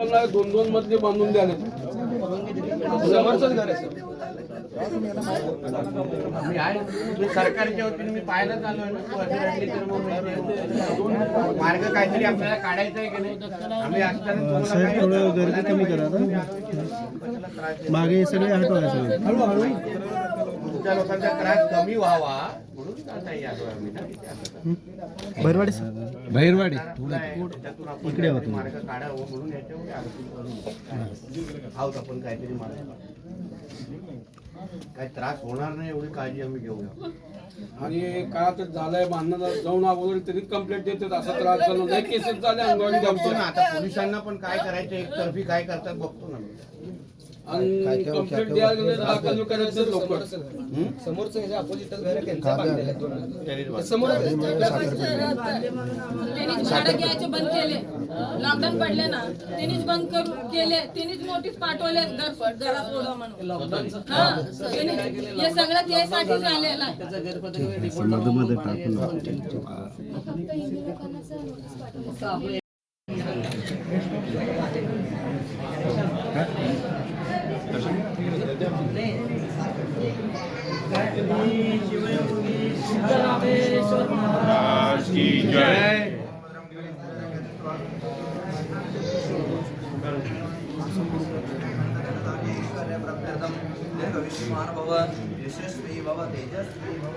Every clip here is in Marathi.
मला दोन दोन मजले बांधून द्याले सरकारच्या वतीने मी पाहायला चालू आहे मार्ग काहीतरी आपल्याला काढायचा आहे की नाही? आम्ही असताना तुम्हाला साहेब काही- थोडं गर्दी कमी करा मागे सगळे हटवा सगळे. तुमच्या लोकांचा त्रास कमी व्हावा म्हणून. भैरवाडी भैरवाडी इकडे यावं काहीतरी तुम्ही. मार्ग काढावं म्हणून याच्यावर आलो. आहोत आपण काहीतरी मार्ग काही त्रास होणार नाही एवढी काळजी आम्ही घेऊया आणि काय आता झालंय बांधणं जाऊन अगोदर तरी कंप्लेंट देतात असा त्रास झाला नाही केसेस झाले अंगवाडी आता पोलिसांना पण काय करायचं एकतर्फी काय करतात बघतो ना मी. आणि कंप्लेंट द्यायला गेलं तर दाखल करायचं लोक समोरचं हे अपोजिटच घर आहे त्यांचं बांधलेलं आहे. दोन मजली. टेरेस ते बांधलं. समोरच आहे. त्यांनीच भाडं घ्यायचे बंद केले. लॉकडाऊन पडले ना त्यांनीच बंद करू केले. त्यांनीच नोटीस पाठवले घर घरा सोडा म्हणून. हा त्यांनी- हे सगळं त्यासाठी झालेलं आहे. मध्ये मध्ये टाकून भविष्यमान भव यशस्वी भव तेजस्वी भव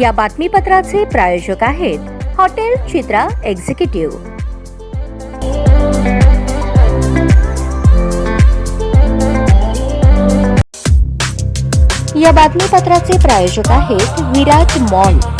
या बातमीपत्राचे प्रायोजक आहेत हॉटेल चित्रा एक्झिक्युटिव्ह. या बातमीपत्राचे प्रायोजक आहेत विराट मॉल.